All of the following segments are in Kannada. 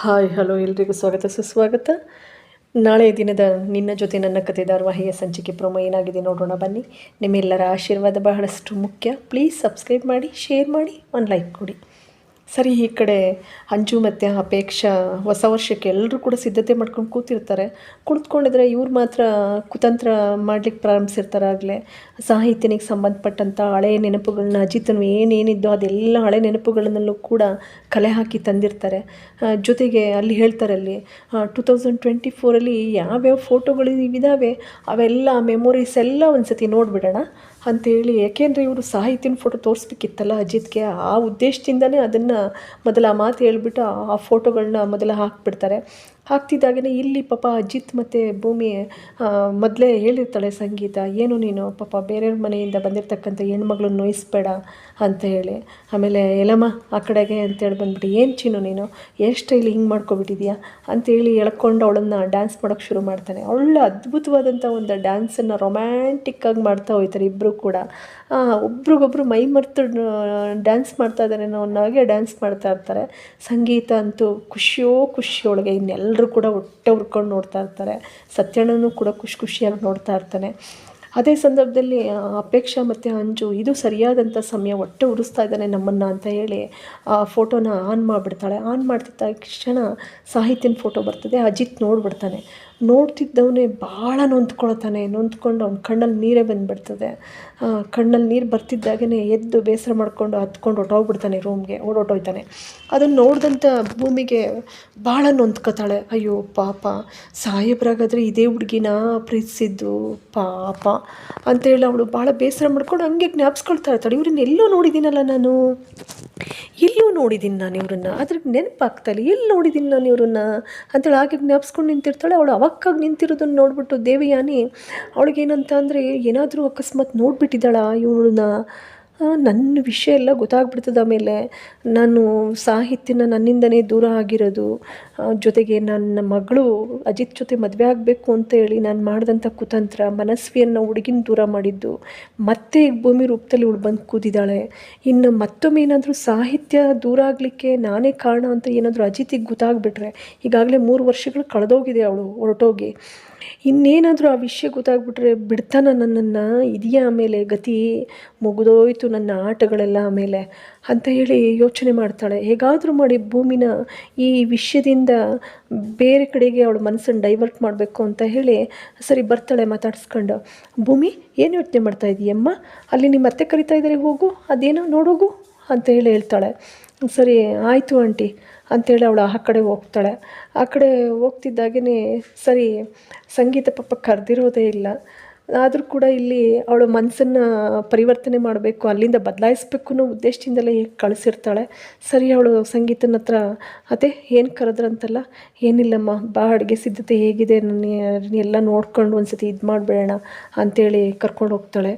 ಹಾಯ್, ಹಲೋ, ಎಲ್ರಿಗೂ ಸ್ವಾಗತ. ಸುಸ್ವಾಗತ. ನಾಳೆ ದಿನದ ನಿನ್ನ ಜೊತೆ ನನ್ನ ಕತೆ ಧಾರವಾಹಿಯ ಸಂಚಿಕೆ ಪ್ರೊಮೋ ಏನಾಗಿದೆ ನೋಡೋಣ ಬನ್ನಿ. ನಿಮ್ಮೆಲ್ಲರ ಆಶೀರ್ವಾದ ಬಹಳಷ್ಟು ಮುಖ್ಯ. ಪ್ಲೀಸ್ ಸಬ್ಸ್ಕ್ರೈಬ್ ಮಾಡಿ ಶೇರ್ ಮಾಡಿ, ಒಂದು ಲೈಕ್ ಕೊಡಿ. ಸರಿ, ಈ ಕಡೆ ಅಂಜು ಮತ್ತು ಅಪೇಕ್ಷಾ ಹೊಸ ವರ್ಷಕ್ಕೆ ಎಲ್ಲರೂ ಕೂಡ ಸಿದ್ಧತೆ ಮಾಡ್ಕೊಂಡು ಕೂತಿರ್ತಾರೆ. ಕುಳಿತುಕೊಂಡಿದ್ರೆ ಇವ್ರು ಮಾತ್ರ ಕುತಂತ್ರ ಮಾಡ್ಲಿಕ್ಕೆ ಪ್ರಾರಂಭಿಸಿರ್ತಾರಾಗಲೇ. ಸಾಹಿತ್ಯನಿಗೆ ಸಂಬಂಧಪಟ್ಟಂಥ ಹಳೆಯ ನೆನಪುಗಳನ್ನ ಅಜಿತನು ಏನೇನಿದ್ದೋ ಅದೆಲ್ಲ ಹಳೆ ನೆನಪುಗಳನ್ನಲ್ಲೂ ಕೂಡ ಕಲೆ ಹಾಕಿ ತಂದಿರ್ತಾರೆ. ಜೊತೆಗೆ ಅಲ್ಲಿ ಹೇಳ್ತಾರೆ ಅಲ್ಲಿ ಟು ತೌಸಂಡ್ ಟ್ವೆಂಟಿ ಫೋರಲ್ಲಿ ಯಾವ್ಯಾವ ಫೋಟೋಗಳು ಇದಾವೆ, ಅವೆಲ್ಲ ಮೆಮೊರೀಸ್ ಎಲ್ಲ ಒಂದು ಸತಿ ನೋಡಿಬಿಡೋಣ. ಅಂತೇಳಿ ಯಾಕೆಂದರೆ ಇವರು ಸಾಹಿತ್ಯನ ಫೋಟೋ ತೋರಿಸ್ಬೇಕಿತ್ತಲ್ಲ ಅಜಿತ್ಗೆ, ಆ ಉದ್ದೇಶದಿಂದಲೇ ಅದನ್ನು ಮೊದಲು ಆ ಮಾತು ಹೇಳ್ಬಿಟ್ಟು ಆ- ಆ ಫೋಟೋಗಳನ್ನ ಮೊದಲು ಹಾಕ್ಬಿಡ್ತಾರೆ. ಹಾಕ್ತಿದ್ದಾಗನೇ ಇಲ್ಲಿ ಪಾಪ ಅಜಿತ್ ಮತ್ತು ಭೂಮಿ ಮೊದಲೇ ಹೇಳಿರ್ತಾಳೆ ಸಂಗೀತ, ಏನು ನೀನು ಪಾಪ ಬೇರೆಯವ್ರ ಮನೆಯಿಂದ ಬಂದಿರತಕ್ಕಂಥ ಹೆಣ್ಮಗಳು ನೋಯಿಸ್ಬೇಡ ಅಂತ ಹೇಳಿ. ಆಮೇಲೆ ಎಲ್ಲಮ್ಮ, ಆ ಕಡೆಗೆ ಅಂತೇಳಿ ಬಂದ್ಬಿಟ್ಟು, ಏನು ಚಿನ್ನು ನೀನು? ಎಷ್ಟು ಇಲ್ಲಿ ಹಿಂಗೆ ಮಾಡ್ಕೊಬಿಟ್ಟಿದ್ಯಾ? ಅಂತೇಳಿ ಎಳ್ಕೊಂಡು ಅವಳನ್ನು ಡ್ಯಾನ್ಸ್ ಮಾಡೋಕ್ಕೆ ಶುರು ಮಾಡ್ತಾನೆ. ಒಳ್ಳೆ ಅದ್ಭುತವಾದಂಥ ಒಂದು ಡ್ಯಾನ್ಸನ್ನು ರೊಮ್ಯಾಂಟಿಕ್ಕಾಗಿ ಮಾಡ್ತಾ ಹೋಗ್ತಾರೆ ಇಬ್ಬರು ಕೂಡ. ಒಬ್ರಿಗೊಬ್ರು ಮೈ ಮರೆತು ಡ್ಯಾನ್ಸ್ ಮಾಡ್ತಾ ಇದ್ದಾರೆ ಹಾಗೆ ಡ್ಯಾನ್ಸ್ ಮಾಡ್ತಾ ಇರ್ತಾರೆ. ಸಂಗೀತ ಅಂತೂ ಖುಷಿಯೋ ಖುಷಿಯೊಳಗೆ ಒಳಗೆ ಇನ್ನೆಲ್ಲರೂ ಕೂಡ ಹೊಟ್ಟೆ ಹುರ್ಕೊಂಡು ನೋಡ್ತಾ ಇರ್ತಾರೆ. ಸತ್ಯಣ್ಣನೂ ಕೂಡ ಖುಷಿ ಖುಷಿಯಾಗಿ ನೋಡ್ತಾ ಇರ್ತಾನೆ. ಅದೇ ಸಂದರ್ಭದಲ್ಲಿ ಅಪೇಕ್ಷಾ ಮತ್ತು ಅಂಜು ಇದು ಸರಿಯಾದಂಥ ಸಮಯ ಹೊಟ್ಟೆ ಉರಿಸ್ತಾ ಇದ್ದಾನೆ ನಮ್ಮನ್ನು ಅಂತ ಹೇಳಿ, ಆ, ಫೋಟೋನ ಆನ್ ಮಾಡಿಬಿಡ್ತಾಳೆ. ಆನ್ ಮಾಡ್ತಿದ್ದ ತಕ್ಷಣ ಸಾಹಿತ್ಯನ ಫೋಟೋ ಬರ್ತದೆ, ಅಜಿತ್ ನೋಡ್ಬಿಡ್ತಾನೆ. ನೋಡ್ತಿದ್ದವನೇ ಭಾಳ ನೊಂದ್ಕೊಳ್ತಾನೆ, ನೊಂದ್ಕೊಂಡು ಅವ್ನ ಕಣ್ಣಲ್ಲಿ ನೀರೇ ಬಂದುಬಿಡ್ತದೆ. ಕಣ್ಣಲ್ಲಿ ನೀರು ಬರ್ತಿದ್ದಾಗೇ ಎದ್ದು ಬೇಸರ ಮಾಡಿಕೊಂಡು ಹತ್ಕೊಂಡು ಹೊಟ್ಟೋಗ್ಬಿಡ್ತಾನೆ ರೂಮ್ಗೆ, ಓಡೋಟೋಯ್ತಾನೆ. ಅದನ್ನು ನೋಡಿದಂಥ ಭೂಮಿಗೆ ಭಾಳ ನೊಂದ್ಕೊತಾಳೆ. ಅಯ್ಯೋ, ಪಾಪ. ಸಾಹೇಬ್ರಾಗಾದರೆ ಇದೇ ಹುಡುಗಿನ ಪ್ರೀತಿಸಿದ್ದು ಪಾಪ. ಅಂತೇಳಿ ಅವಳು ಭಾಳ ಬೇಸರ ಮಾಡ್ಕೊಂಡು ಹಂಗೆ ಜ್ಞಾಪಿಸ್ಕೊಳ್ತಾ ಇರ್ತಾಳೆ ಇವ್ರನ್ನ ಎಲ್ಲೂ ನೋಡಿದ್ದೀನಲ್ಲ ನಾನು? ಎಲ್ಲೂ ನೋಡಿದ್ದೀನಿ ನಾನು ಇವ್ರನ್ನ. ಅದ್ರ ನೆನಪಾಗ್ತಾಯಿಲ್ಲ, ಎಲ್ಲಿ ನೋಡಿದ್ದೀನಿ ನಾನು ಇವ್ರನ್ನ? ಅಂತೇಳಿ ಹಾಗೆ ಜ್ಞಾಪಿಸ್ಕೊಂಡು ನಿಂತಿರ್ತಾಳೆ. ಅವಳು ಅವಕ್ಕಾಗಿ ನಿಂತಿರೋದನ್ನು ನೋಡ್ಬಿಟ್ಟು ದೇವಯಾನಿ, ಅವಳಿಗೇನಂತ ಅಂದರೆ ಏನಾದರೂ ಅಕಸ್ಮಾತ್ ನೋಡಿಬಿಟ್ಟಿದ್ದಾಳ ಇವಳನ್ನ ನನ್ನ ವಿಷಯ ಎಲ್ಲ ಗೊತ್ತಾಗ್ಬಿಡ್ತದೆ ಆಮೇಲೆ. ನಾನು ಸಾಹಿತ್ಯನ ನನ್ನಿಂದನೇ ದೂರ ಆಗಿರೋದು ಜೊತೆಗೆ ನನ್ನ ಮಗಳು ಅಜಿತ್ ಜೊತೆ ಮದುವೆ ಆಗಬೇಕು ಅಂತ ಹೇಳಿ ನಾನು ಮಾಡಿದಂಥ ಕುತಂತ್ರ, ಮನಸ್ವಿಯನ್ನು ಹುಡುಗಿನ ದೂರ ಮಾಡಿದ್ದು, ಮತ್ತೆ ಭೂಮಿ ರೂಪದಲ್ಲಿ ಇವಳು ಬಂದು ಕೂದಿದ್ದಾಳೆ ಇನ್ನು ಮತ್ತೊಮ್ಮೆ ಏನಾದರೂ ಸಾಹಿತ್ಯ ದೂರ ಆಗಲಿಕ್ಕೆ ನಾನೇ ಕಾರಣ ಅಂತ ಏನಾದರೂ ಅಜಿತಿಗೆ ಗೊತ್ತಾಗ್ಬಿಟ್ರೆ, ಈಗಾಗಲೇ ಮೂರು ವರ್ಷಗಳು ಕಳೆದೋಗಿದೆ ಅವಳು ಹೊರಟೋಗಿ. ಇನ್ನೇನಾದರೂ ಆ ವಿಷಯ ಗೊತ್ತಾಗ್ಬಿಟ್ರೆ ಬಿಡ್ತಾನ ನನ್ನನ್ನು, ಇದೆಯಾ ಆಮೇಲೆ ಗತಿ ಮುಗಿದೋಯ್ತು ನನ್ನ ಆಟಗಳೆಲ್ಲ ಆಮೇಲೆ ಅಂತ ಹೇಳಿ ಯೋಚನೆ ಮಾಡ್ತಾಳೆ. ಹೇಗಾದರೂ ಮಾಡಿ ಭೂಮಿನ ಈ ವಿಷಯದಿಂದ ಬೇರೆ ಕಡೆಗೆ ಅವಳ ಮನಸ್ಸನ್ನು ಡೈವರ್ಟ್ ಮಾಡಬೇಕು ಅಂತ ಹೇಳಿ ಸರಿ ಬರ್ತಾಳೆ ಮಾತಾಡ್ಸ್ಕೊಂಡು. ಭೂಮಿ, ಏನು ಯೋಚನೆ ಮಾಡ್ತಾ ಇದೀಯಮ್ಮ? ಅಲ್ಲಿ ನಿಮ್ಮ ಅತ್ತೆ ಕರಿತಾ ಇದ್ದಾರೆ ಹೋಗು. ಅದೇನೋ ನೋಡೋಗು ಅಂತ ಹೇಳಿ ಹೇಳ್ತಾಳೆ. ಸರಿ, ಆಯಿತು ಆಂಟಿ ಅಂತೇಳಿ ಅವಳು ಆ ಕಡೆ ಹೋಗ್ತಾಳೆ. ಆ ಕಡೆ ಹೋಗ್ತಿದ್ದಾಗೇ ಸರಿ, ಸಂಗೀತ ಪಾಪ ಕರೆದಿರೋದೇ ಇಲ್ಲ. ಆದರೂ ಕೂಡ ಇಲ್ಲಿ ಅವಳು ಮನಸ್ಸನ್ನು ಪರಿವರ್ತನೆ ಮಾಡಬೇಕು, ಅಲ್ಲಿಂದ ಬದಲಾಯಿಸ್ಬೇಕು ಅನ್ನೋ ಉದ್ದೇಶದಿಂದಲೇ ಕಳಿಸಿರ್ತಾಳೆ. ಸರಿ ಅವಳು ಸಂಗೀತನ ಹತ್ರ, ಅದೇ, ಏನು ಕರೆದ್ರಂತಲ್ಲ ಏನಿಲ್ಲಮ್ಮ, ಬಾ, ಅಡುಗೆ ಸಿದ್ಧತೆ ಹೇಗಿದೆ, ನನ್ನ ಎಲ್ಲ ನೋಡ್ಕೊಂಡು ಒಂದು ಸತಿ ಇದು ಮಾಡಿಬಿಡೋಣ ಅಂಥೇಳಿ ಕರ್ಕೊಂಡು ಹೋಗ್ತಾಳೆ.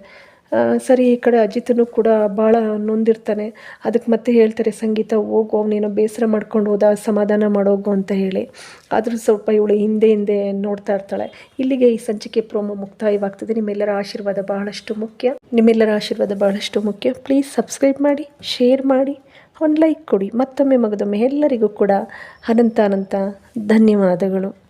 ಸರಿ, ಈ ಕಡೆ ಅಜಿತನು ಕೂಡ ಭಾಳ ನೊಂದಿರ್ತಾನೆ. ಅದಕ್ಕೆ ಮತ್ತೆ ಹೇಳ್ತಾರೆ, ಸಂಗೀತ, ಹೋಗು ಅವನೇನೋ ಬೇಸರ ಮಾಡ್ಕೊಂಡು ಹೋದ, ಸಮಾಧಾನ ಮಾಡೋಗು ಅಂತ ಹೇಳಿ. ಆದರೂ ಸ್ವಲ್ಪ ಇವಳು ಹಿಂದೆ ಹಿಂದೆ ನೋಡ್ತಾ ಇರ್ತಾಳೆ. ಇಲ್ಲಿಗೆ ಈ ಸಂಚಿಕೆ ಪ್ರೋಮೋ ಮುಕ್ತಾಯವಾಗ್ತದೆ. ನಿಮ್ಮೆಲ್ಲರ ಆಶೀರ್ವಾದ ಬಹಳಷ್ಟು ಮುಖ್ಯ. ನಿಮ್ಮೆಲ್ಲರ ಆಶೀರ್ವಾದ ಬಹಳಷ್ಟು ಮುಖ್ಯ. ಪ್ಲೀಸ್ ಸಬ್ಸ್ಕ್ರೈಬ್ ಮಾಡಿ, ಶೇರ್ ಮಾಡಿ, ಒಂದು ಲೈಕ್ ಕೊಡಿ. ಮತ್ತೊಮ್ಮೆ ಮಗದೊಮ್ಮೆ ಎಲ್ಲರಿಗೂ ಕೂಡ ಅನಂತ ಅನಂತ ಧನ್ಯವಾದಗಳು.